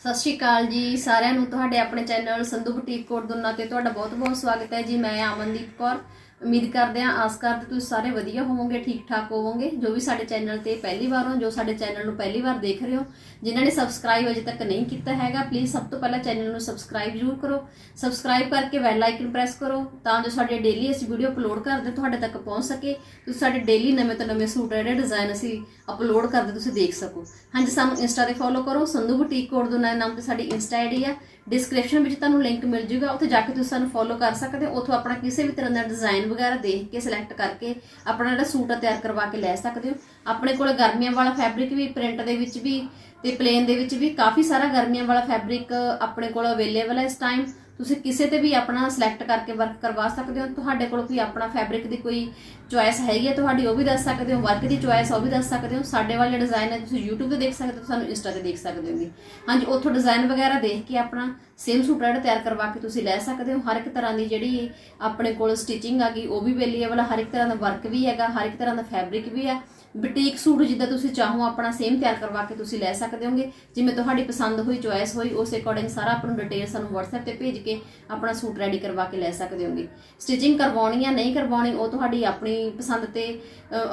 ਸਤਿ ਸ਼੍ਰੀ ਅਕਾਲ ਜੀ ਸਾਰਿਆਂ ਨੂੰ। ਤੁਹਾਡੇ ਆਪਣੇ ਚੈਨਲ ਸੰਧੂ ਬੁਟੀਕ ਕੋਟ ਦੁੰਨਾ ਤੇ ਤੁਹਾਡਾ ਬਹੁਤ-ਬਹੁਤ ਸਵਾਗਤ ਹੈ ਜੀ। ਮੈਂ ਅਮਨਦੀਪ ਕੌਰ। ਉਮੀਦ ਕਰਦੇ ਹਾਂ, ਆਸ ਕਰਦੇ ਤੁਸੀਂ ਸਾਰੇ ਵਧੀਆ ਹੋਵੋਗੇ, ਠੀਕ ਠਾਕ ਹੋਵੋਗੇ। ਜੋ ਵੀ ਸਾਡੇ ਚੈਨਲ ਤੇ ਪਹਿਲੀ ਵਾਰ ਹੋ, ਜੋ ਸਾਡੇ ਚੈਨਲ ਨੂੰ ਪਹਿਲੀ ਵਾਰ ਦੇਖ ਰਹੇ ਹੋ, ਜਿਨ੍ਹਾਂ ਨੇ ਸਬਸਕ੍ਰਾਈਬ ਅਜੇ ਤੱਕ ਨਹੀਂ ਕੀਤਾ ਹੈਗਾ ਪਲੀਜ਼ ਸਭ ਤੋਂ ਪਹਿਲਾਂ ਚੈਨਲ ਨੂੰ ਸਬਸਕ੍ਰਾਈਬ ਜ਼ਰੂਰ ਕਰੋ। ਸਬਸਕ੍ਰਾਈਬ ਕਰਕੇ ਬੈਲ ਆਈਕਨ ਪ੍ਰੈਸ ਕਰੋ, ਤਾਂ ਜੋ ਸਾਡੇ ਡੇਲੀ ਅਸੀਂ ਵੀਡੀਓ ਅਪਲੋਡ ਕਰਦੇ ਤੁਹਾਡੇ ਤੱਕ ਪਹੁੰਚ ਸਕੇ। ਤੁਸੀਂ ਸਾਡੇ ਡੇਲੀ ਨਵੇਂ ਤੋਂ ਨਵੇਂ ਸੂਟ ਜਿਹੜੇ ਡਿਜ਼ਾਈਨ ਅਸੀਂ ਅਪਲੋਡ ਕਰਦੇ ਤੁਸੀਂ ਦੇਖ ਸਕੋ। ਹਾਂਜੀ, ਸਾਨੂੰ ਇੰਸਟਾ ਤੇ ਫੋਲੋ ਕਰੋ, ਸੰਧੂ ਬੁਟੀਕ ਕੋਡ ਦੇ ਨਾਮ ਤੇ ਸਾਡੀ ਇੰਸਟਾ ਆਈਡੀ ਆ। ਡਿਸਕ੍ਰਿਪਸ਼ਨ ਵਿੱਚ ਤੁਹਾਨੂੰ ਲਿੰਕ ਮਿਲ ਜੂਗਾ, ਉੱਥੇ ਜਾ ਕੇ ਤੁਸੀਂ ਸਾਨੂੰ ਫੋਲੋ ਕਰ ਸਕਦੇ ਹੋ, ਉੱਥੋਂ ਆਪਣਾ ਕਿਸੇ ਵੀ ਤਰ੍ਹਾਂ ਦਾ ਡਿਜ਼ਾਈਨ ਵਗੈਰਾ ਦੇਖ ਕੇ ਸਿਲੈਕਟ ਕਰਕੇ ਆਪਣਾ ਜਿਹੜਾ ਸੂਟ ਆ ਤਿਆਰ ਕਰਵਾ ਕੇ ਲੈ ਸਕਦੇ ਹੋ। ਆਪਣੇ ਕੋਲ ਗਰਮੀਆਂ ਵਾਲਾ ਫੈਬਰਿਕ ਵੀ ਪ੍ਰਿੰਟ ਦੇ ਵਿੱਚ ਵੀ ਤੇ ਪਲੇਨ ਦੇ ਵਿੱਚ ਵੀ ਕਾਫੀ ਸਾਰਾ ਗਰਮੀਆਂ ਵਾਲਾ ਫੈਬਰਿਕ ਆਪਣੇ ਕੋਲ ਅਵੇਲੇਬਲ ਹੈ ਇਸ ਟਾਈਮ ਤੁਸੀਂ ਕਿਸੇ ਤੇ ਵੀ ਆਪਣਾ ਸਿਲੈਕਟ ਕਰਕੇ ਵਰਕ ਕਰਵਾ ਸਕਦੇ ਹੋ। ਤੁਹਾਡੇ ਕੋਲ ਕੋਈ ਆਪਣਾ ਫੈਬਰਿਕ ਦੀ ਕੋਈ ਚੁਆਇਸ ਹੈਗੀ ਹੈ, ਤੁਹਾਡੀ ਉਹ ਵੀ ਦੱਸ ਸਕਦੇ ਹੋ ਵਰਕ ਦੀ ਚੁਆਇਸ ਉਹ ਵੀ ਦੱਸ ਸਕਦੇ ਹੋ। ਸਾਡੇ ਵਾਲੇ ਡਿਜ਼ਾਈਨ ਹੈ, ਤੁਸੀਂ YouTube ਤੇ ਦੇਖ ਸਕਦੇ ਹੋ, ਸਾਨੂੰ ਇੰਸਟਾ ਤੇ ਦੇਖ ਸਕਦੇ ਹੋਗੇ ਹਾਂਜੀ, ਉੱਥੋਂ ਡਿਜ਼ਾਈਨ ਵਗੈਰਾ ਦੇਖ ਕੇ ਆਪਣਾ ਸੇਮ ਸੂਟ ਜਿਹੜਾ ਤਿਆਰ ਕਰਵਾ ਕੇ ਤੁਸੀਂ ਲੈ ਸਕਦੇ ਹੋ। ਹਰ ਇੱਕ ਤਰ੍ਹਾਂ ਦੀ ਜਿਹੜੀ ਆਪਣੇ ਕੋਲ ਸਟਿਚਿੰਗ ਆ ਗਈ, ਉਹ ਵੀ ਅਵੇਲੇਬਲ ਹਰ ਇੱਕ ਤਰ੍ਹਾਂ ਦਾ ਵਰਕ ਵੀ ਹੈਗਾ, ਹਰ ਇੱਕ ਤਰ੍ਹਾਂ ਦਾ ਫੈਬਰਿਕ ਵੀ ਹੈ ਬੁਟੀਕ ਸੂਟ ਜਿੱਦਾਂ ਤੁਸੀਂ ਚਾਹੋ, ਆਪਣਾ ਸੇਮ ਤਿਆਰ ਕਰਵਾ ਕੇ ਤੁਸੀਂ ਲੈ ਸਕਦੇ ਹੋਗੇ। ਜਿਵੇਂ ਤੁਹਾਡੀ ਪਸੰਦ ਹੋਈ ਚੁਆਇਸ ਹੋਈ, ਉਸ ਅਕੋਰਡਿੰਗ ਸਾਰਾ ਆਪਾਂ ਨੂੰ ਡਿਟੇਲ ਸਾਨੂੰ WhatsApp ਤੇ ਭੇਜ ਕੇ ਆਪਣਾ ਸੂਟ ਰੈਡੀ ਕਰਵਾ ਕੇ ਲੈ ਸਕਦੇ ਹੋਗੇ। ਸਟਿਚਿੰਗ ਕਰਵਾਉਣੀ ਆ ਨਹੀਂ ਕਰਵਾਉਣੀ, ਉਹ ਤੁਹਾਡੀ ਆਪਣੀ ਪਸੰਦ ਤੇ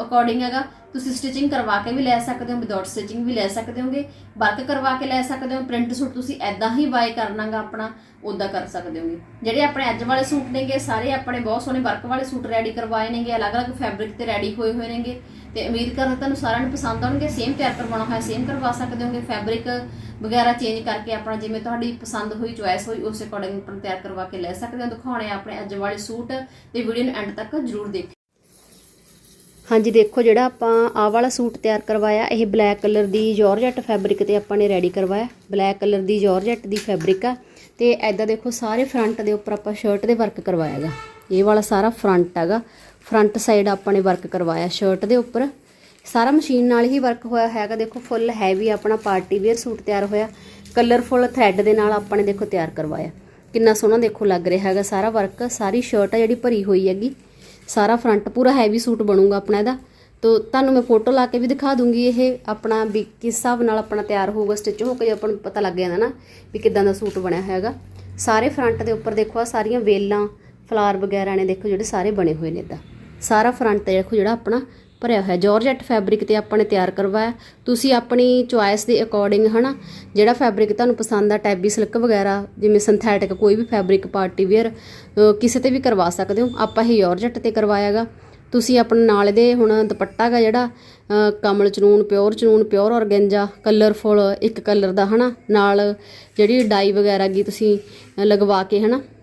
ਅਕੋਰਡਿੰਗ ਹੈਗਾ। ਤੁਸੀਂ ਸਟਿਚਿੰਗ ਕਰਵਾ ਕੇ ਵੀ ਲੈ ਸਕਦੇ ਹੋ ਵਿਦਆਊਟ ਸਟਿਚਿੰਗ ਵੀ ਲੈ ਸਕਦੇ ਹੋਗੇ। ਵਰਕ ਕਰਵਾ ਕੇ ਲੈ ਸਕਦੇ ਹੋ ਪ੍ਰਿੰਟ ਸੂਟ ਤੁਸੀਂ ਐਦਾਂ ਹੀ ਬਾਏ ਕਰਨਾਗਾ ਆਪਣਾ ਉਦਾਂ ਕਰ ਸਕਦੇ ਹੋਗੇ। ਜਿਹੜੇ ਆਪਣੇ ਅੱਜ ਵਾਲੇ ਸੂਟ ਨੇਗੇ, ਸਾਰੇ ਆਪਣੇ ਬਹੁਤ ਸੋਹਣੇ ਵਰਕ ਵਾਲੇ ਸੂਟ ਰੈਡੀ ਕਰਵਾਏ ਨੇਗੇ, ਅਲੱਗ-ਅਲੱਗ ਫੈਬਰਿਕ ਤੇ ਰੈਡੀ ਹੋਏ ਹੋਏ ਨੇਗੇ। ਤੇ ਉਮੀਦ ਕਰਦਾ ਤੁਹਾਨੂੰ ਸਾਰਿਆਂ ਨੂੰ ਪਸੰਦ ਆਉਣਗੇ। ਸੇਮ ਤਿਆਰ ਕਰਵਾਉਣਾ ਹੋਇਆ ਸੇਮ ਕਰਵਾ ਸਕਦੇ ਹੋਗੇ। ਫੈਬਰਿਕ ਵਗੈਰਾ ਚੇਂਜ ਕਰਕੇ ਆਪਣਾ ਜਿਵੇਂ ਤੁਹਾਡੀ ਪਸੰਦ ਹੋਈ ਚੁਆਇਸ ਹੋਈ, ਉਸ ਅਕੋਰਡਿੰਗ ਆਪਣਾ ਤਿਆਰ ਕਰਵਾ ਕੇ ਲੈ ਸਕਦੇ ਹੋ। ਦਿਖਾਉਣੇ ਆ ਆਪਣੇ ਅੱਜ ਵਾਲੇ ਸੂਟ ਤੇ ਵੀਡੀਓ ਨੂੰ ਐਂਡ ਤੱਕ ਜਰੂਰ ਦੇਖਿਓ। ਹਾਂਜੀ, ਦੇਖੋ ਜਿਹੜਾ ਆਪਾਂ ਆਹ ਵਾਲਾ ਸੂਟ ਤਿਆਰ ਕਰਵਾਇਆ, ਇਹ ਬਲੈਕ ਕਲਰ ਦੀ ਜਾਰਜਟ ਫੈਬਰਿਕ ਤੇ ਆਪਾਂ ਨੇ ਰੈਡੀ ਕਰਵਾਇਆ। ਬਲੈਕ ਕਲਰ ਦੀ ਜਾਰਜਟ ਦੀ ਫੈਬਰਿਕ ਆ। ਤੇ ਐਦਾਂ ਦੇਖੋ, ਸਾਰੇ ਫਰੰਟ ਦੇ ਉੱਪਰ ਆਪਾਂ ਸ਼ਰਟ ਦੇ ਵਰਕ ਕਰਵਾਇਆਗਾ ਇਹ ਵਾਲਾ ਸਾਰਾ ਫਰੰਟ ਹੈਗਾ। ਫਰੰਟ ਸਾਈਡ ਆਪਾਂ ਨੇ ਵਰਕ ਕਰਵਾਇਆ ਸ਼ਰਟ ਦੇ ਉੱਪਰ। ਸਾਰਾ ਮਸ਼ੀਨ ਨਾਲ ਹੀ ਵਰਕ ਹੋਇਆ ਹੈਗਾ। ਦੇਖੋ ਫੁੱਲ ਹੈਵੀ ਆਪਣਾ ਪਾਰਟੀ ਵੇਅਰ ਸੂਟ ਤਿਆਰ ਹੋਇਆ। ਕਲਰਫੁੱਲ ਥ੍ਰੈਡ ਦੇ ਨਾਲ ਆਪਾਂ ਨੇ ਦੇਖੋ ਤਿਆਰ ਕਰਵਾਇਆ। ਕਿੰਨਾ ਸੋਹਣਾ ਦੇਖੋ ਲੱਗ ਰਿਹਾ ਹੈਗਾ ਸਾਰਾ ਵਰਕ ਸਾਰੀ ਸ਼ਰਟ ਆ ਜਿਹੜੀ ਭਰੀ ਹੋਈ ਹੈਗੀ। ਸਾਰਾ ਫਰੰਟ ਪੂਰਾ ਹੈਵੀ ਸੂਟ ਬਣੂਗਾ ਆਪਣਾ ਇਹਦਾ। ਤੋ ਤੁਹਾਨੂੰ ਮੈਂ ਫੋਟੋ ਲਾ ਕੇ ਵੀ ਦਿਖਾ ਦੂੰਗੀ। ਇਹ ਆਪਣਾ ਵੀ ਕਿਸ ਹਿਸਾਬ ਨਾਲ ਆਪਣਾ ਤਿਆਰ ਹੋਊਗਾ ਸਟਿਚ ਹੋ ਕੇ ਆਪਾਂ ਨੂੰ ਪਤਾ ਲੱਗ ਜਾਂਦਾ ਨਾ ਵੀ ਕਿਦਾਂ ਦਾ ਸੂਟ ਬਣਿਆ ਹੈਗਾ। ਸਾਰੇ ਫਰੰਟ ਦੇ ਉੱਪਰ ਦੇਖੋ ਆ ਸਾਰੀਆਂ ਵੇਲਾਂ ਫਲਾਰ ਵਗੈਰਾ ਨੇ ਦੇਖੋ ਜਿਹੜੇ ਸਾਰੇ ਬਣੇ ਹੋਏ ਨੇ ਇਦਾਂ। ਸਾਰਾ ਫਰੰਟ 'ਤੇ ਦੇਖੋ ਜਿਹੜਾ ਆਪਣਾ ਭਰਿਆ ਹੋਇਆ। ਜਾਰਜਟ ਫੈਬਰਿਕ ਤੇ ਆਪਾਂ ਨੇ ਤਿਆਰ ਕਰਵਾਇਆ। ਤੁਸੀਂ ਆਪਣੀ ਚੁਆਇਸ ਦੇ ਅਕੋਰਡਿੰਗ ਹਨਾ ਜਿਹੜਾ ਫੈਬਰਿਕ ਤੁਹਾਨੂੰ ਪਸੰਦ ਆ ਟੈਬੀ ਸਿਲਕ ਵਗੈਰਾ ਜਿਵੇਂ ਸਿੰਥੈਟਿਕ ਕੋਈ ਵੀ ਫੈਬਰਿਕ ਪਾਰਟੀ ਵੇਅਰ ਕਿਸੇ ਤੇ ਵੀ ਕਰਵਾ ਸਕਦੇ ਹੋ। ਆਪਾਂ ਇਹ ਜਾਰਜਟ ਤੇ ਕਰਵਾਇਆਗਾ। ਤੁਸੀਂ ਆਪਣੇ ਨਾਲ ਦੇ ਹੁਣ ਦੁਪੱਟਾ ਗਾ ਜਿਹੜਾ ਕਮਲ chinon pure chinon pure organza colourful ਇੱਕ ਕਲਰ ਦਾ ਹਨਾ। ਨਾਲ ਜਿਹੜੀ ਡਾਈ ਵਗੈਰਾ ਗੀ ਤੁਸੀਂ ਲਗਵਾ ਕੇ ਹਨਾ। ਅ,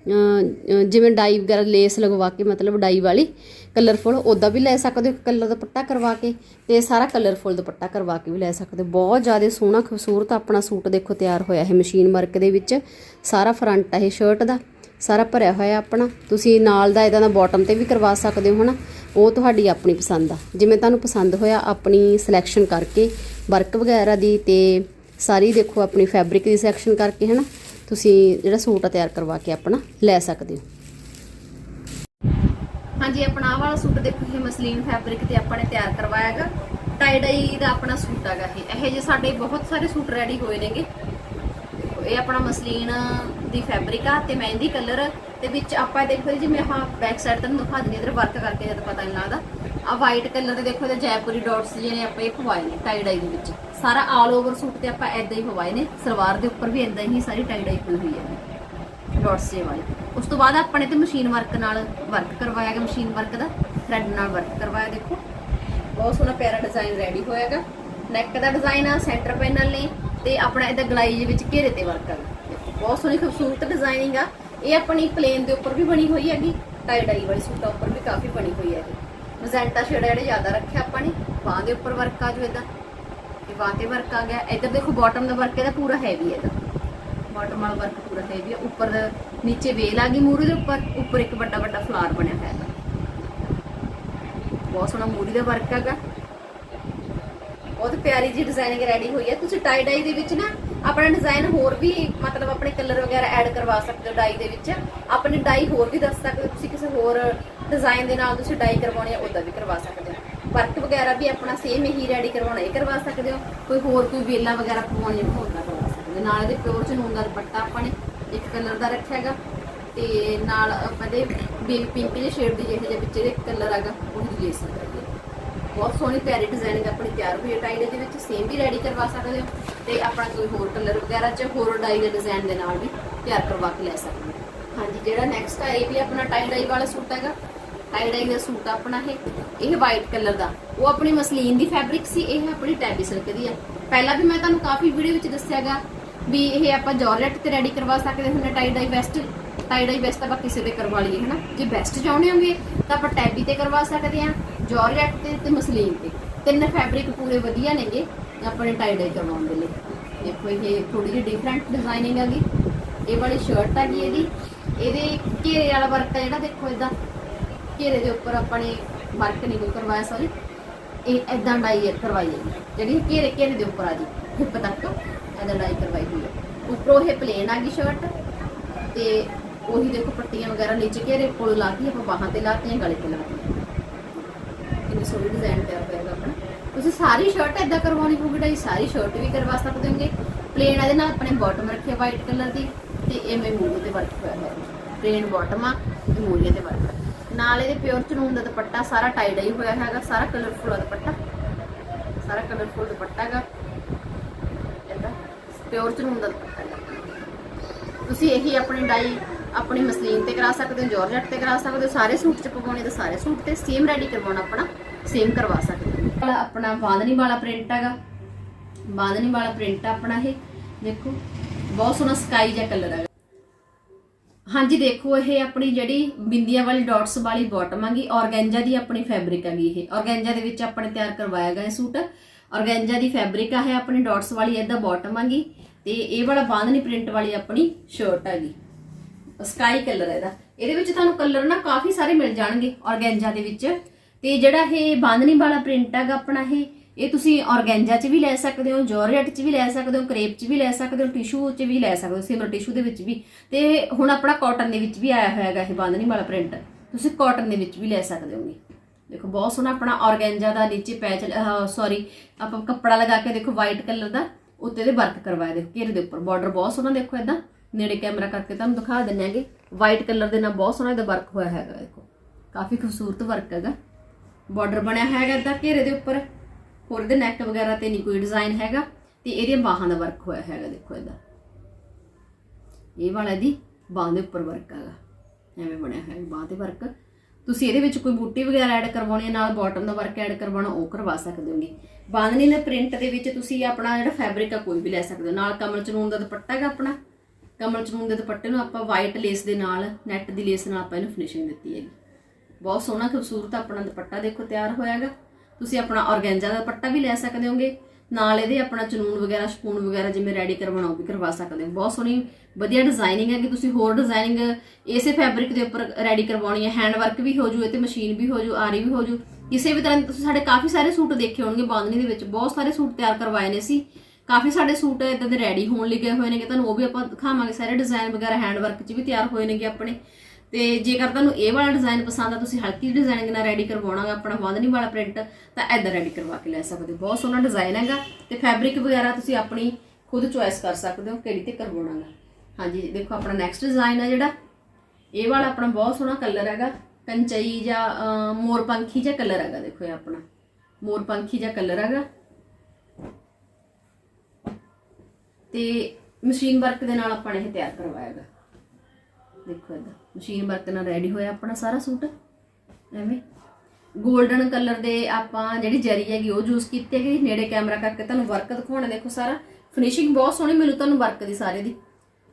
ਜਿਵੇਂ ਡਾਈ ਵਗੈਰਾ ਲੇਸ ਲਗਵਾ ਕੇ, ਮਤਲਬ ਡਾਈ ਵਾਲੀ ਕਲਰਫੁਲ ਉਹਦਾ ਵੀ ਲੈ ਸਕਦੇ ਹੋ ਕਲਰ ਦਾ ਦੁਪੱਟਾ ਕਰਵਾ ਕੇ ਤੇ ਸਾਰਾ ਕਲਰਫੁਲ ਦੁਪੱਟਾ ਕਰਵਾ ਕੇ ਵੀ ਲੈ ਸਕਦੇ ਹੋ। ਬਹੁਤ ਜ਼ਿਆਦਾ ਸੋਹਣਾ ਖੂਬਸੂਰਤ ਆਪਣਾ ਸੂਟ ਦੇਖੋ ਤਿਆਰ ਹੋਇਆ ਹੈ ਮਸ਼ੀਨ ਵਰਕ ਦੇ ਵਿੱਚ। ਸਾਰਾ ਫਰੰਟ ਹੈ ਸ਼ਰਟ ਦਾ, ਸਾਰਾ ਭਰਿਆ ਹੋਇਆ ਆਪਣਾ। ਤੁਸੀਂ ਨਾਲ ਦਾ ਇਹਦਾ ਦਾ ਬਾਟਮ ਤੇ ਵੀ ਕਰਵਾ ਸਕਦੇ ਹੋ, ਹਨਾ? ਉਹ ਤੁਹਾਡੀ ਆਪਣੀ ਪਸੰਦ ਆ। ਜਿਵੇਂ ਤੁਹਾਨੂੰ ਪਸੰਦ ਹੋਇਆ ਆਪਣੀ ਸਿਲੈਕਸ਼ਨ ਕਰਕੇ ਵਰਕ ਵਗੈਰਾ ਦੀ ਤੇ ਸਾਰੀ ਦੇਖੋ ਆਪਣੀ ਫੈਬਰਿਕ ਦੀ ਸਿਲੈਕਸ਼ਨ ਕਰਕੇ, ਹਨਾ? ਤੁਸੀਂ ਜਿਹੜਾ ਸੂਟ ਆ ਤਿਆਰ ਕਰਵਾ ਕੇ ਆਪਣਾ ਲੈ ਸਕਦੇ ਹੋ। ਹਾਂਜੀ, ਆਪਣਾ ਆਹ ਵਾਲਾ ਸੂਟ ਦੇਖੋ ਇਹ ਮਸਲੀਨ ਫੈਬਰਿਕ ਤੇ ਆਪਾਂ ਨੇ ਤਿਆਰ ਕਰਵਾਇਆ ਹੈਗਾ। ਟਾਈ ਡਾਈ ਦਾ ਆਪਣਾ ਸੂਟ ਹੈਗਾ ਇਹ। ਇਹੋ ਜਿਹੇ ਸਾਡੇ ਬਹੁਤ ਸਾਰੇ ਸੂਟ ਰੈਡੀ ਹੋਏ ਨੇਗੇ। ਇਹ ਆਪਣਾ ਮਸਲੀਨ ਦੀ ਫੈਬਰਿਕ ਆ ਤੇ ਮਹਿੰਦੀ ਕਲਰ ਤੇ ਵਿੱਚ ਆਪਾਂ ਦੇਖੋ ਜਿਵੇਂ ਆਹ ਬੈਕ ਸਾਈਡ ਤੁਹਾਨੂੰ ਦਿਖਾ ਦਿੰਦੀ ਇਧਰ ਵਰਕ ਕਰਕੇ ਜਦ ਪਤਾ ਨਹੀਂ ਲੱਗਦਾ। ਆ ਵਾਈਟ ਕਲਰ ਦੇ ਦੇਖੋ ਇਹਦੇ ਜੈਪੁਰੀ ਡਾਟਸ ਜਿਹੜੇ ਆਪਾਂ ਇਹ ਪਵਾਏ ਨੇ ਟਾਈ ਡਾਈ ਦੇ ਵਿੱਚ। ਸਾਰਾ ਆਲ ਓਵਰ ਸੂਟ ਤੇ ਆਪਾਂ ਐਦਾਂ ਹੀ ਪਵਾਏ ਨੇ। ਸਲਵਾਰ ਦੇ ਉੱਪਰ ਵੀ ਐਦਾਂ ਹੀ ਸਾਰੀ ਟਾਈ ਡਾਈ ਹੋਈ ਹੋਈ ਹੈ। ਡਾਟਸ ਜੇ ਵਾਲੀ। ਉਸ ਤੋਂ ਬਾਅਦ ਆਪਾਂ ਨੇ ਤੇ ਮਸ਼ੀਨ ਵਰਕ ਨਾਲ ਵਰਕ ਕਰਵਾਇਆ ਗਿਆ ਮਸ਼ੀਨ ਵਰਕ ਦਾ। ਥ੍ਰੈਡ ਨਾਲ ਵਰਕ ਕਰਵਾਇਆ ਦੇਖੋ। ਬਹੁਤ ਸੋਹਣਾ ਪਿਆਰਾ ਡਿਜ਼ਾਈਨ ਰੈਡੀ ਹੋਇਆਗਾ। ਨੈਕ ਦਾ ਡਿਜ਼ਾਈਨ ਆ ਸੈਂਟਰ ਪੈਨਲ ਨੇ। ਤੇ ਆਪਣਾ ਇਹਦਾ ਗਲਾਈ ਦੇ ਵਿੱਚ ਘੇਰੇ ਤੇ ਵਰਕ ਆ। ਦੇਖੋ, ਬਹੁਤ ਸੋਹਣੀ ਖੂਬਸੂਰਤ ਡਿਜ਼ਾਈਨਿੰਗ ਆ। ਇਹ ਆਪਣੀ ਪਲੇਨ ਦੇ ਉੱਪਰ ਵੀ ਬਣੀ ਹੋਈ ਹੈਗੀ। ਟਾਈ ਡਾਈ ਵਾਲੀ ਸੂਟਾਂ ਉੱਪਰ ਵੀ ਕਾਫੀ ਬਣੀ ਹੋਈ ਹੈ ਮਜ਼ੈਂਟਾ ਸ਼ੇਡ ਜਿਹੜੇ ਜ਼ਿਆਦਾ ਰੱਖਿਆ ਆਪਾਂ ਨੇ। ਬਾਹ ਦੇ ਉੱਪਰ ਵਰਕ ਆ ਜੋ ਇਹਦਾ ਇਹ ਬਾਹ ਤੇ ਵਰਕ ਆ ਗਿਆ। ਇੱਧਰ ਦੇਖੋ ਬਾਟਮ ਦਾ ਵਰਕ ਇਹਦਾ ਪੂਰਾ ਹੈਵੀ ਹੈ ਇਹਦਾ। ਬਾਟਮ ਵਾਲਾ ਵਰਕ ਪੂਰਾ ਹੈਵੀ ਹੈ ਉੱਪਰ ਨੀਚੇ ਵੇਲ ਆ ਗਈ ਮੂਰੀ ਦੇ ਉੱਪਰ। ਉੱਪਰ ਇੱਕ ਵੱਡਾ ਵੱਡਾ ਫਲਾਰ ਬਣਿਆ ਹੋਇਆ ਹੈ ਬਹੁਤ ਸੋਹਣਾ ਮੂਰੀ ਦਾ ਵਰਕ ਹੈਗਾ। ਬਹੁਤ ਪਿਆਰੀ ਜੀ ਡਿਜ਼ਾਈਨਿੰਗ ਰੈਡੀ ਹੋਈ ਹੈ ਤੁਸੀਂ ਟਾਈ ਡਾਈ ਦੇ ਵਿੱਚ ਨਾ ਆਪਣਾ ਡਿਜ਼ਾਈਨ ਹੋਰ ਵੀ ਮਤਲਬ ਐਡ ਕਰਵਾ ਸਕਦੇ ਹੋ ਡਾਈ ਦੇ ਵਿੱਚ। ਆਪਣੀ ਡਾਈ ਹੋਰ ਵੀ ਦੱਸ ਸਕਦੇ ਹੋ, ਤੁਸੀਂ ਕਿਸੇ ਹੋਰ ਡਿਜ਼ਾਈਨ ਦੇ ਨਾਲ ਤੁਸੀਂ ਡਾਈ ਕਰਵਾਉਣੀ ਹੈ ਉਦਾਂ ਵੀ ਕਰਵਾ ਸਕਦੇ ਹੋ। ਵਰਕ ਵਗੈਰਾ ਵੀ ਆਪਣਾ ਸੇਮ ਹੀ ਰੈਡੀ ਕਰਵਾਉਣਾ, ਇਹ ਕਰਵਾ ਸਕਦੇ ਹੋ। ਕੋਈ ਹੋਰ ਕੋਈ ਵੇਲਾ ਵਗੈਰਾ ਪਵਾਉਣੀ ਹੈ ਉਹ ਉਦਾਂ ਕਰਵਾ ਸਕਦੇ ਹੋ। ਨਾਲ ਇਹਦੇ ਪਿਓਰ 'ਚ ਨੂਨ ਦਾ ਦੁਪੱਟਾ ਆਪਾਂ ਨੇ, ਇੱਕ ਕਲਰ ਦਾ ਰੱਖਿਆ ਹੈਗਾ। ਤੇ ਨਾਲ ਆਪਾਂ ਦੇ ਬੇਬੀ ਪਿੰਕ ਜਿਹੇ ਸ਼ੇਡ ਦੀ ਜਿਹੇ ਜਿਹੇ ਵਿੱਚ ਇਹਦੇ ਕਲਰ ਹੈਗਾ, ਉਹ ਦੀ ਲੇਸ ਸਕਦੇ ਹੋ। ਬਹੁਤ ਸੋਹਣੀ ਪਿਆਰੀ ਡਿਜ਼ਾਈਨਿੰਗ ਆਪਣੀ ਤਿਆਰ ਹੋਈ ਹੈ ਟਾਈਲ ਦੇ ਵਿੱਚ ਸੇਮ ਵੀ ਰੈਡੀ ਕਰਵਾ ਸਕਦੇ ਹੋ। ਤੇ ਆਪਣਾ ਕੋਈ ਹੋਰ ਕਲਰ ਵਗੈਰਾ ਚ ਹੋਰ ਡਾਈ ਦੇ ਡਿਜ਼ਾਈਨ ਦੇ ਨਾਲ ਵੀ ਤਿਆਰ ਕਰਵਾ ਕੇ ਲੈ ਸਕਦੇ ਹੋ। ਹਾਂਜੀ, ਜਿਹੜਾ ਨੈਕਸਟ ਆ, ਇਹ ਵੀ ਆਪਣਾ ਟਾਈ ਡਾਈ ਵਾਲਾ ਸੂਟ ਹੈਗਾ। ਟਾਈ ਡਾਈ ਦਾ ਸੂਟ ਆਪਣਾ ਇਹ। ਇਹ ਵਾਈਟ ਕਲਰ ਦਾ। ਉਹ ਆਪਣੀ ਮਸਲੀਨ ਦੀ ਫੈਬਰਿਕ ਸੀ, ਇਹ ਆਪਣੀ ਟੈਬੀ ਸਿਲਕ ਦੀ ਆ। ਪਹਿਲਾਂ ਵੀ ਮੈਂ ਤੁਹਾਨੂੰ ਕਾਫੀ ਵੀਡੀਓ ਵਿੱਚ ਦੱਸਿਆਗਾ ਵੀ ਇਹ ਆਪਾਂ ਜਾਰਜੈਟ ਤੇ ਰੈਡੀ ਕਰਵਾ ਸਕਦੇ ਹੁੰਦੇ tie dye vest tie dye vest ਆਪਾਂ ਕਿਸੇ ਤੇ ਕਰਵਾ ਲਈਏ, ਹਨਾ? ਜੇ ਬੈਸਟ ਚਾਹੁੰਦੇ ਹੋਗੇ, ਤਾਂ ਆਪਾਂ ਟੈਬੀ ਤੇ ਕਰਵਾ ਸਕਦੇ ਹਾਂ ਜਾਰਜੈਟ ਤੇ ਤੇ ਮਸਲੀਨ ਤੇ। ਤਿੰਨ ਫੈਬਰਿਕ ਪੂਰੇ ਵਧੀਆ ਨੇਗੇ, ਆਪਣੇ ਟਾਈ ਡਾਈ ਕਰਵਾਉਣ ਦੇ ਲਈ। ਦੇਖੋ, ਇਹ ਥੋੜੀ ਜਿਹੀ ਡਿਫਰੈਂਟ ਡਿਜ਼ਾਈਨਿੰਗ ਹੈਗੀ। ਇਹ ਵਾਲੀ ਸ਼ਰਟ ਹੈਗੀ ਇਹਦੀ। ਇਹਦੇ ਘੇਰੇ ਵਾਲਾ ਵਰਕ ਹੈ ਜਿਹੜਾ, ਦੇਖੋ ਇਦਾਂ ਘੇਰੇ ਦੇ ਉੱਪਰ ਆਪਾਂ ਨੇ ਵਰਕ ਨਹੀਂ ਕੋਈ ਕਰਵਾਇਆ ਸੌਰੀ ਇਹ ਇਦਾਂ ਡਾਈ ਕਰਵਾਈ ਹੈ ਜਿਹੜੀ ਘੇਰੇ ਘੇਰੇ ਦੇ ਉੱਪਰ ਆ ਜੀ ਹਿੱਪ ਤੱਕ ਇਦਾਂ ਡਾਈ ਕਰਵਾਈ ਹੋਈ ਹੈ। ਉੱਪਰੋਂ ਇਹ ਪਲੇਨ ਆ ਗਈ ਸ਼ਰਟ ਤੇ ਉਹੀ ਦੇਖੋ ਪੱਟੀਆਂ ਵਗੈਰਾ ਨੀਚੇ ਘੇਰੇ ਕੋਲ ਲਾ ਕੇ ਆਪਾਂ ਬਾਹਾਂ ਤੇ ਲਾਤੀਆਂ ਗਲੇ ਤੇ ਲਾਤੀਆਂ ਕਿੰਨੀ ਸੋਹਣੀ ਡਿਜ਼ਾਈਨ ਤਿਆਰ ਹੋਏਗਾ ਆਪਣਾ। ਤੁਸੀਂ ਸਾਰੀ ਸ਼ਰਟ ਇਦਾਂ ਕਰਵਾਉਣੀ ਹੋਊਗੀ ਡਾਈ ਸਾਰੀ ਸ਼ਰਟ ਵੀ ਕਰਵਾ ਸਕਦੇ ਹੋਗੇ। ਪਲੇਨ ਇਹਦੇ ਨਾਲ ਆਪਣੇ ਬਾਟਮ ਰੱਖਿਆ ਵਾਈਟ ਕਲਰ ਦੀ। ਤੇ ਐਵੇਂ ਮੂਰੇ ਤੇ ਵਰਕ ਹੋਇਆ ਹੈ। ਪਲੇਨ ਬਾਟਮ ਆ ਤੇ ਤੇ ਵਰਕ ਨਾਲ ਇਹਦੇ ਪਿਓਰ ਚਨੂਨ ਦਾ ਦੁਪੱਟਾ ਸਾਰਾ ਟਾਈ ਡਾਈ ਹੋਇਆ ਹੈਗਾ, ਸਾਰਾ ਕਲਰਫੁਲ ਦੁਪੱਟਾ। ਸਾਰਾ ਕਲਰਫੁਲ ਦੁਪੱਟਾ ਹੈਗਾ। ਇਹਦਾ ਪਿਓਰ ਚਨੂਨ ਦਾ ਦੁਪੱਟਾ ਤੁਸੀਂ ਇਹੀ ਆਪਣੀ ਡਾਈ ਆਪਣੀ ਮਸਲੀਨ ਤੇ ਕਰਾ ਸਕਦੇ ਹੋ ਜਾਰਜਟ ਤੇ ਕਰਾ ਸਕਦੇ ਹੋ, ਸਾਰੇ ਸੂਟ ਚ ਪਵਾਉਣੇ ਤਾਂ ਸਾਰੇ ਸੂਟ ਤੇ ਸੇਮ ਰੈਡੀ ਕਰਵਾਉਣਾ ਆਪਣਾ ਸੇਮ ਕਰਵਾ ਸਕਦੇ ਹੋ। ਆਪਣਾ ਬਾਂਦਨੀ ਵਾਲਾ ਪ੍ਰਿੰਟ ਹੈਗਾ। ਬਾਂਦਨੀ ਵਾਲਾ ਪ੍ਰਿੰਟ ਆਪਣਾ ਇਹ। ਦੇਖੋ ਬਹੁਤ ਸੋਹਣਾ ਸਕਾਈ ਜਿਹਾ ਕਲਰ ਹੈਗਾ। ਹਾਂਜੀ, ਦੇਖੋ ਇਹ ਆਪਣੀ ਜਿਹੜੀ ਬਿੰਦੀਆਂ ਵਾਲੀ ਡਾਟਸ ਵਾਲੀ ਬਾਟਮ ਆਗੀ ਔਰਗੈਂਜਾ ਦੀ ਆਪਣੀ ਫੈਬਰਿਕ ਹੈਗੀ ਇਹ। ਔਰਗੈਂਜਾ ਦੇ ਵਿੱਚ ਆਪਣੇ ਤਿਆਰ ਕਰਵਾਇਆ ਗਿਆ ਇਹ ਸੂਟ। ਔਰਗੈਂਜਾ ਦੀ ਫੈਬਰਿਕ ਆ ਹੈ ਆਪਣੀ ਡਾਟਸ ਵਾਲੀ ਇਹਦਾ ਬਾਟਮ ਆਗੀ ਤੇ ਇਹ ਵਾਲਾ ਬਾਂਦਨੀ ਪ੍ਰਿੰਟ ਵਾਲੀ ਆਪਣੀ ਸ਼ਰਟ ਹੈਗੀ। ਸਕਾਈ ਕਲਰ ਹੈ ਇਹਦਾ। ਇਹਦੇ ਵਿੱਚ ਤੁਹਾਨੂੰ ਕਲਰ ਨਾ ਕਾਫੀ ਸਾਰੇ ਮਿਲ ਜਾਣਗੇ ਔਰਗੈਂਜਾ ਦੇ ਵਿੱਚ। ਤੇ ਜਿਹੜਾ ਇਹ ਬਾਂਦਨੀ ਵਾਲਾ ਪ੍ਰਿੰਟ ਹੈਗਾ ਆਪਣਾ ਇਹ ਇਹ ਤੁਸੀਂ ਔਰਗੈਂਜਾ 'ਚ ਵੀ ਲੈ ਸਕਦੇ ਹੋ, ਜਾਰਜਟ 'ਚ ਵੀ ਲੈ ਸਕਦੇ ਹੋ, ਕਰੇਪ 'ਚ ਵੀ ਲੈ ਸਕਦੇ ਹੋ, ਟਿਸ਼ੂ 'ਚ ਵੀ ਲੈ ਸਕਦੇ ਹੋ ਸਿਮਰ ਟਿਸ਼ੂ ਦੇ ਵਿੱਚ ਵੀ। ਤੇ ਹੁਣ ਆਪਣਾ ਕਾਟਨ ਦੇ ਵਿੱਚ ਵੀ ਆਇਆ ਹੋਇਆ ਹੈਗਾ ਇਹ ਬਾਂਦਨੀ ਵਾਲਾ ਪ੍ਰਿੰਟ। ਤੁਸੀਂ ਕਾਟਨ ਦੇ ਵਿੱਚ ਵੀ ਲੈ ਸਕਦੇ ਹੋਗੇ। ਦੇਖੋ, ਬਹੁਤ ਸੋਹਣਾ ਆਪਣਾ ਔਰਗੈਂਜਾ ਦਾ ਨੀਚੇ ਪੈਚ ਸੌਰੀ ਆਪਾਂ ਕੱਪੜਾ ਲਗਾ ਕੇ ਦੇਖੋ ਵਾਈਟ ਕਲਰ ਦਾ, ਉੱਤੇ ਦੇ ਵਰਕ ਕਰਵਾਇਆ। ਦੇਖੋ, ਘੇਰੇ ਦੇ ਉੱਪਰ। ਬਾਰਡਰ ਬਹੁਤ ਸੋਹਣਾ ਦੇਖੋ ਇਦਾਂ ਨੇੜੇ ਕੈਮਰਾ ਕਰਕੇ ਤੁਹਾਨੂੰ ਦਿਖਾ ਦਿੰਨੇ ਆਂਗੇ ਵਾਈਟ ਕਲਰ ਦੇ ਨਾਲ ਬਹੁਤ ਸੋਹਣਾ ਇਹਦਾ ਵਰਕ ਹੋਇਆ ਹੈਗਾ, ਦੇਖੋ। ਕਾਫੀ ਖੂਬਸੂਰਤ ਵਰਕ ਹੈਗਾ। ਬਾਰਡਰ ਬਣਿਆ ਹੈਗਾ ਇਦਾਂ ਘੇਰੇ ਦੇ ਉੱਪਰ। ਹੋਰ ਇਹਦੇ ਨੈਕ ਵਗੈਰਾ ਤੇ ਨਹੀਂ ਕੋਈ ਡਿਜ਼ਾਈਨ ਹੈਗਾ ਤੇ ਇਹਦੇ ਬਾਹਾਂ ਦਾ ਵਰਕ ਹੋਇਆ ਹੈਗਾ, ਦੇਖੋ ਇਹਦਾ। ਇਹ ਵਾਲਾ ਦੀ ਬਾਹਾਂ ਦੇ ਉੱਪਰ ਵਰਕ ਹੈਗਾ। ਐਵੇਂ ਬਣਿਆ ਹੈ ਬਾਹਾਂ ਤੇ ਵਰਕ ਤੁਸੀਂ ਇਹਦੇ ਵਿੱਚ ਕੋਈ ਬੂਟੀ ਵਗੈਰਾ ਐਡ ਕਰਵਾਉਣੀ ਹੈ, ਨਾਲ ਬਾਟਮ ਦਾ ਵਰਕ ਐਡ ਕਰਵਾਉਣਾ, ਉਹ ਕਰਵਾ ਸਕਦੇ ਹੋਗੇ। ਬਾਂਦਨੀ ਦੇ ਪ੍ਰਿੰਟ ਦੇ ਵਿੱਚ ਤੁਸੀਂ ਆਪਣਾ ਜਿਹੜਾ ਫੈਬਰਿਕ ਆ, ਕੋਈ ਵੀ ਲੈ ਸਕਦੇ ਹੋ। ਨਾਲ ਕਮਲ ਚਨੂਨ ਦਾ ਦੁਪੱਟਾ ਹੈਗਾ ਆਪਣਾ। ਕਮਲ ਚਨੂਨ ਦੇ ਦੁਪੱਟੇ ਨੂੰ ਆਪਾਂ ਵਾਈਟ ਲੇਸ ਦੇ ਨਾਲ ਨੈਟ ਦੀ ਲੇਸ ਨਾਲ ਆਪਾਂ ਇਹਨੂੰ ਫਿਨਿਸ਼ਿੰਗ ਦਿੱਤੀ ਹੈਗੀ। ਬਹੁਤ ਸੋਹਣਾ, ਖੂਬਸੂਰਤ ਆਪਣਾ ਦੁਪੱਟਾ ਦੇਖੋ, ਤਿਆਰ ਹੋਇਆਗਾ ਤੁਸੀਂ ਆਪਣਾ ਔਰਗੈਂਜਾ ਦਾ ਪੱਟਾ ਵੀ ਲੈ ਸਕਦੇ ਹੋਗੇ, ਨਾਲ ਇਹਦੇ ਆਪਣਾ ਚਨੂਨ ਵਗੈਰਾ ਸਪੂਨ ਵਗੈਰਾ ਜਿਵੇਂ ਰੈਡੀ ਕਰਵਾਉਣਾ ਉਹ ਵੀ ਕਰਵਾ ਸਕਦੇ ਹੋ। ਬਹੁਤ ਸੋਹਣੀ, ਵਧੀਆ ਡਿਜ਼ਾਈਨਿੰਗ ਹੈ ਕਿ ਤੁਸੀਂ ਹੋਰ ਡਿਜ਼ਾਈਨਿੰਗ ਇਸੇ ਫੈਬਰਿਕ ਦੇ ਉੱਪਰ ਰੈਡੀ ਕਰਵਾਉਣੀ ਹੈ। ਹੈਂਡ ਵਰਕ ਵੀ ਹੋ ਜੂ, ਇਹ ਤੇ ਮਸ਼ੀਨ ਵੀ ਹੋ ਜੂ, ਆਰੀ ਵੀ ਹੋ ਜੂ। ਕਿਸੇ ਵੀ ਤਰ੍ਹਾਂ ਦੇ ਤੁਸੀਂ ਸਾਡੇ ਕਾਫੀ ਸਾਰੇ ਸੂਟ ਦੇਖੇ ਹੋਣਗੇ ਬਾਂਦਨੀ ਦੇ ਵਿੱਚ। ਬਹੁਤ ਸਾਰੇ ਸੂਟ ਤਿਆਰ ਕਰਵਾਏ ਨੇ ਸੀ ਕਾਫੀ ਸਾਡੇ ਸੂਟ ਇਦਾਂ ਦੇ ਰੈਡੀ ਹੋਣ ਲਈ ਗਏ ਹੋਏ ਨੇਗੇ। ਤੁਹਾਨੂੰ ਉਹ ਵੀ ਆਪਾਂ ਦਿਖਾਵਾਂਗੇ। ਸਾਰੇ ਡਿਜ਼ਾਈਨ ਵਗੈਰਾ ਹੈਂਡ ਵਰਕ 'ਚ ਵੀ ਤਿਆਰ ਹੋਏ ਨੇਗੇ ਆਪਣੇ। ਤੇ ਜੇਕਰ ਤੁਹਾਨੂੰ ਇਹ ਵਾਲਾ ਡਿਜ਼ਾਈਨ ਪਸੰਦ ਆ, ਤੁਸੀਂ ਹਲਕੀ ਡਿਜ਼ਾਈਨਿੰਗ ਨਾਲ ਰੈਡੀ ਕਰਵਾਉਣਾ ਹੈ ਆਪਣਾ ਬਾਂਦਨੀ ਵਾਲਾ ਪ੍ਰਿੰਟ ਤਾਂ ਐਦਾਂ ਰੈਡੀ ਕਰਵਾ ਕੇ ਲੈ ਸਕਦੇ ਹੋ। ਬਹੁਤ ਸੋਹਣਾ ਡਿਜ਼ਾਈਨ ਹੈਗਾ ਤੇ ਫੈਬਰਿਕ ਵਗੈਰਾ ਤੁਸੀਂ ਆਪਣੀ ਖੁਦ ਚੁਆਇਸ ਕਰ ਸਕਦੇ ਹੋ ਕਿਹੜੀ ਤੇ ਕਰਵਾਉਣਾ ਹੈ ਹਾਂਜੀ, ਦੇਖੋ ਆਪਣਾ ਨੈਕਸਟ ਡਿਜ਼ਾਈਨ ਆ ਜਿਹੜਾ। ਇਹ ਵਾਲਾ ਆਪਣਾ ਬਹੁਤ ਸੋਹਣਾ ਕਲਰ ਹੈਗਾ। ਕੰਚਈ ਜਾਂ ਮੋਰਪੰਖੀ ਮੋਰ ਜਿਹਾ ਕਲਰ ਹੈਗਾ, ਦੇਖੋ ਇਹ ਆਪਣਾ। ਮੋਰਪੰਖੀ ਜਿਹਾ ਕਲਰ ਹੈਗਾ। ਤੇ ਮਸ਼ੀਨ ਵਰਕ ਦੇ ਨਾਲ ਆਪਾਂ ਨੇ ਇਹ ਤਿਆਰ ਕਰਵਾਇਆ ਹੈਗਾ। ਦੇਖੋ ਇਹਦਾ ਮਸ਼ੀਨ ਵਰਕ ਨਾਲ ਰੈਡੀ ਹੋਇਆ ਆਪਣਾ ਸਾਰਾ ਸੂਟ। ਐਵੇਂ 골ਡਨ ਕਲਰ ਦੇ ਆਪਾਂ ਜਿਹੜੀ ਜਰੀ ਹੈਗੀ ਉਹ ਯੂਜ਼ ਕੀਤੀ ਹੈਗੀ। ਨੇੜੇ ਕੈਮਰਾ ਕਰਕੇ ਤੁਹਾਨੂੰ ਵਰਕ ਦਿਖਾਉਣਾ, ਦੇਖੋ ਸਾਰਾ। ਫਿਨਿਸ਼ਿੰਗ ਬਹੁਤ ਸੋਹਣੀ ਮਿਲੂ ਤੁਹਾਨੂੰ ਵਰਕ ਦੀ ਸਾਰੇ ਦੀ।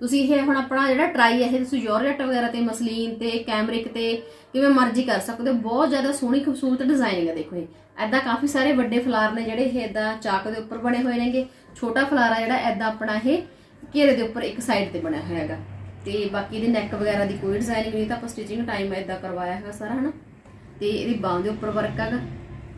ਤੁਸੀਂ ਇਹ ਹੁਣ ਆਪਣਾ ਜਿਹੜਾ ਟਰਾਈ ਹੈ, ਇਹ ਤੁਸੀਂ ਜਾਰਜਟ ਵਗੈਰਾ ਤੇ ਮਸਲੀਨ ਤੇ ਕੈਮਰਿਕ ਤੇ ਕਿਵੇਂ ਮਰਜ਼ੀ ਕਰ ਸਕਦੇ ਹੋ। ਬਹੁਤ ਜ਼ਿਆਦਾ ਸੋਹਣੀ ਖੂਬਸੂਰਤ ਡਿਜ਼ਾਈਨਿੰਗ ਹੈ ਦੇਖੋ ਇਹ। ਐਦਾਂ ਕਾਫੀ ਸਾਰੇ ਵੱਡੇ ਫਲਾਰ ਨੇ ਜਿਹੜੇ ਇਹ ਐਦਾਂ ਚਾਕ ਦੇ ਉੱਪਰ ਬਣੇ ਹੋਏ ਨੇਗੇ। ਛੋਟਾ ਫਲਾਰ ਆ ਜਿਹੜਾ ਐਦਾਂ ਆਪਣਾ ਇਹ ਘੇਰੇ ਦੇ ਉੱਪਰ ਇੱਕ ਸਾਈਡ ਤੇ ਬਣਿਆ ਹੋਇਆ ਹੈਗਾ। ਤੇ ਬਾਕੀ ਇਹਦੇ ਨੈਕ ਵਗੈਰਾ ਦੀ ਕੋਈ ਡਿਜ਼ਾਈਨਿੰਗ ਨਹੀਂ ਤਾਂ ਆਪਾਂ ਸਟਿਚਿੰਗ ਟਾਈਮ ਐਦਾਂ ਕਰਵਾਇਆ ਹੈਗਾ ਸਾਰਾ, ਹਨਾ? ਤੇ ਇਹਦੀ ਬਾਹ ਦੇ ਉੱਪਰ ਵਰਕ ਹੈਗਾ।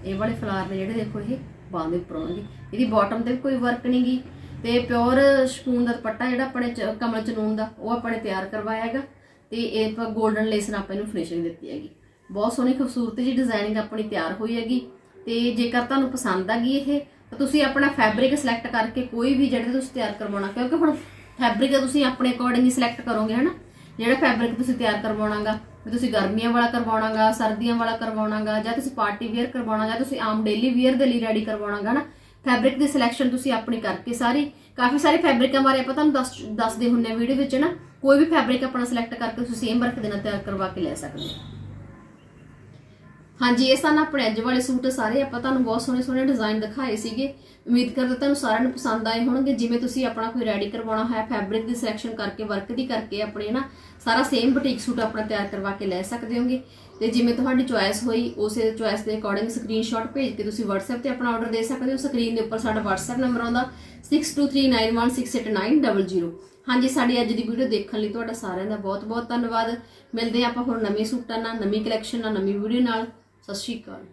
ਇਹ ਵਾਲੇ ਫਲਾਰ ਨੇ ਜਿਹੜੇ ਦੇਖੋ ਇਹ, ਬਾਹ ਦੇ ਉੱਪਰ ਆਉਣਗੇ ਇਹਦੀ ਬਾਟਮ ਤੇ ਵੀ ਕੋਈ ਵਰਕ ਨਹੀਂਗੀ ਤੇ ਪਿਓਰ ਸ਼ਪੂਨ ਦਾ ਦੁਪੱਟਾ ਜਿਹੜਾ ਆਪਣੇ ਚ- ਕਮਲ ਚਨੂਨ ਦਾ, ਉਹ ਆਪਾਂ ਨੇ ਤਿਆਰ ਕਰਵਾਇਆ ਹੈਗਾ। ਤੇ ਇਹ ਆਪਾਂ 골ਡਨ ਲੇਸ ਨਾਲ ਆਪਾਂ ਇਹਨੂੰ ਫਿਨਿਸ਼ਿੰਗ ਦਿੱਤੀ ਹੈਗੀ। ਬਹੁਤ ਸੋਹਣੀ ਖੂਬਸੂਰਤ ਜੀ ਡਿਜ਼ਾਈਨਿੰਗ ਆਪਣੀ ਤਿਆਰ ਹੋਈ ਹੈਗੀ। ਤੇ ਜੇਕਰ ਤੁਹਾਨੂੰ ਪਸੰਦ ਆ ਗਈ ਇਹ, ਤਾਂ ਤੁਸੀਂ ਆਪਣਾ ਫੈਬਰਿਕ ਸਿਲੈਕਟ ਕਰਕੇ ਕੋਈ ਵੀ ਜਿਹੜੇ ਤੁਸੀਂ ਤਿਆਰ ਕਰਵਾਉਣਾ, ਕਿਉਂਕਿ ਹੁਣ ਫੈਬਰਿਕ ਤੁਸੀਂ ਆਪਣੇ ਅਕੋਰਡਿੰਗ ਹੀ ਸਿਲੈਕਟ ਕਰੋਗੇ, ਹਨਾ? ਜਿਹੜਾ ਫੈਬਰਿਕ ਤੁਸੀਂ ਤਿਆਰ ਕਰਵਾਉਣਾਗਾ ਤੁਸੀਂ ਗਰਮੀਆਂ ਵਾਲਾ ਕਰਵਾਉਣਾਗਾ, ਸਰਦੀਆਂ ਵਾਲਾ ਕਰਵਾਉਣਾਗਾ, ਜਾਂ ਤੁਸੀਂ ਪਾਰਟੀ ਵੇਅਰ ਕਰਵਾਉਣਾ, ਜਾਂ ਤੁਸੀਂ ਆਮ ਡੇਲੀ ਵੇਅਰ ਦੇ ਲਈ ਰੈਡੀ ਕਰਵਾਉਣਾਗਾ ਨਾ ਫੈਬਰਿਕ ਦੀ ਸਿਲੈਕਸ਼ਨ ਤੁਸੀਂ ਆਪਣੀ ਕਰਕੇ ਸਾਰੀ, ਕਾਫੀ ਸਾਰੇ ਫੈਬਰਿਕਾਂ ਬਾਰੇ ਆਪਾਂ ਤੁਹਾਨੂੰ ਦੱਸ, ਦੱਸਦੇ ਹੁੰਨੇ ਵੀਡੀਓ ਵਿੱਚ ਨਾ ਕੋਈ ਵੀ ਫੈਬਰਿਕ ਆਪਣਾ ਸਿਲੈਕਟ ਕਰਕੇ ਤੁਸੀਂ ਸੇਮ ਵਰਕ ਦੇ ਨਾਲ ਤਿਆਰ ਕਰਵਾ ਕੇ ਲੈ ਸਕਦੇ ਹੋ। ਹਾਂਜੀ, ਇਹ ਸਨ ਆਪਣੇ ਅੱਜ ਵਾਲੇ ਸੂਟ ਸਾਰੇ ਆਪਾਂ ਤੁਹਾਨੂੰ ਬਹੁਤ ਸੋਹਣੇ ਸੋਹਣੇ ਡਿਜ਼ਾਈਨ ਦਿਖਾਏ ਸੀਗੇ। ਉਮੀਦ ਕਰਦੇ ਤੁਹਾਨੂੰ ਸਾਰਿਆਂ ਨੂੰ ਪਸੰਦ ਆਏ ਹੋਣਗੇ। ਜਿਵੇਂ ਤੁਸੀਂ ਆਪਣਾ ਕੋਈ ਰੈਡੀ ਕਰਵਾਉਣਾ ਹੈ ਫੈਬਰਿਕ ਦੀ ਸਿਲੈਕਸ਼ਨ ਕਰਕੇ ਵਰਕ ਦੀ ਕਰਕੇ ਆਪਣੇ ਨਾ ਸਾਰਾ ਸੇਮ ਬੁਟੀਕ ਸੂਟ ਆਪਣਾ ਤਿਆਰ ਕਰਵਾ ਕੇ ਲੈ ਸਕਦੇ ਹੋਗੇ। ਤੇ ਜਿਵੇਂ ਤੁਹਾਡੀ ਚੁਆਇਸ ਹੋਈ, ਉਸੇ ਚੁਆਇਸ ਦੇ ਅਕੋਰਡਿੰਗ ਸਕਰੀਨਸ਼ਾਟ ਭੇਜ ਕੇ ਤੁਸੀਂ WhatsApp ਤੇ ਆਪਣਾ ਆਰਡਰ ਦੇ ਸਕਦੇ ਹੋ। ਸਕਰੀਨ ਦੇ ਉੱਪਰ ਸਾਡਾ WhatsApp ਨੰਬਰ ਆਉਂਦਾ 6239168900 ਹਾਂਜੀ, ਸਾਡੀ ਅੱਜ ਦੀ ਵੀਡੀਓ ਦੇਖਣ ਲਈ ਤੁਹਾਡਾ ਸਾਰਿਆਂ ਦਾ ਬਹੁਤ ਬਹੁਤ ਧੰਨਵਾਦ। ਮਿਲਦੇ ਹਾਂ ਆਪਾਂ ਹੁਣ ਨਵੇਂ ਸੂਟਾਂ ਨਾਲ, ਨਵੀਂ ਕਲੈਕਸ਼ਨ ਨਾਲ, ਨਵੀਂ ਵੀਡੀਓ ਨਾਲ। ਸਤਿ ਸ਼੍ਰੀ ਅਕਾਲ।